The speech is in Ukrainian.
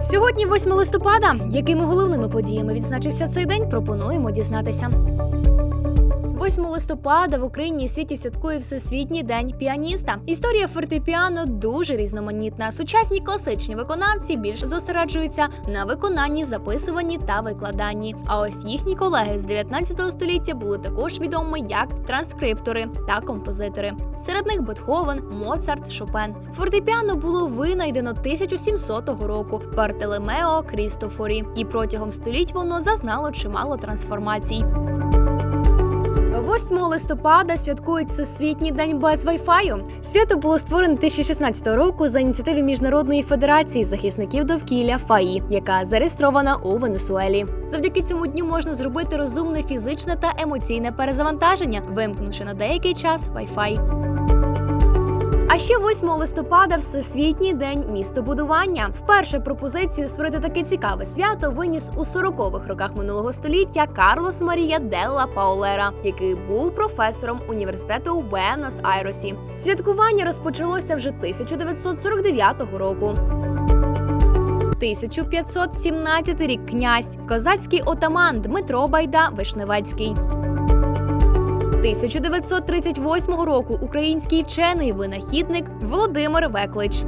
Сьогодні 8 листопада. Якими головними подіями відзначився цей день? Пропонуємо дізнатися. 8 листопада в Україні і світі святкує Всесвітній день піаніста. Історія фортепіано дуже різноманітна. Сучасні класичні виконавці більш зосереджуються на виконанні, записуванні та викладанні. А ось їхні колеги з 19 століття були також відомі як транскриптори та композитори. Серед них Бетховен, Моцарт, Шопен. Фортепіано було винайдено 1700 року Бартелемео Крістофорі, і протягом століть воно зазнало чимало трансформацій. 8 листопада святкують Всесвітній день без Wi-Fi. Свято було створено 2016 року за ініціативи Міжнародної федерації захисників довкілля ФАІ, яка зареєстрована у Венесуелі. Завдяки цьому дню можна зробити розумне фізичне та емоційне перезавантаження, вимкнувши на деякий час Wi-Fi. А ще 8 листопада Всесвітній день містобудування. Вперше пропозицію створити таке цікаве свято виніс у 40-х роках минулого століття Карлос Марія Делла Паолера, який був професором університету у Буенос Айросі. Святкування розпочалося вже 1949 року. 1517 рік князь, козацький отаман Дмитро Байда Вишневецький. 1938 року український вчений винахідник Володимир Веклич.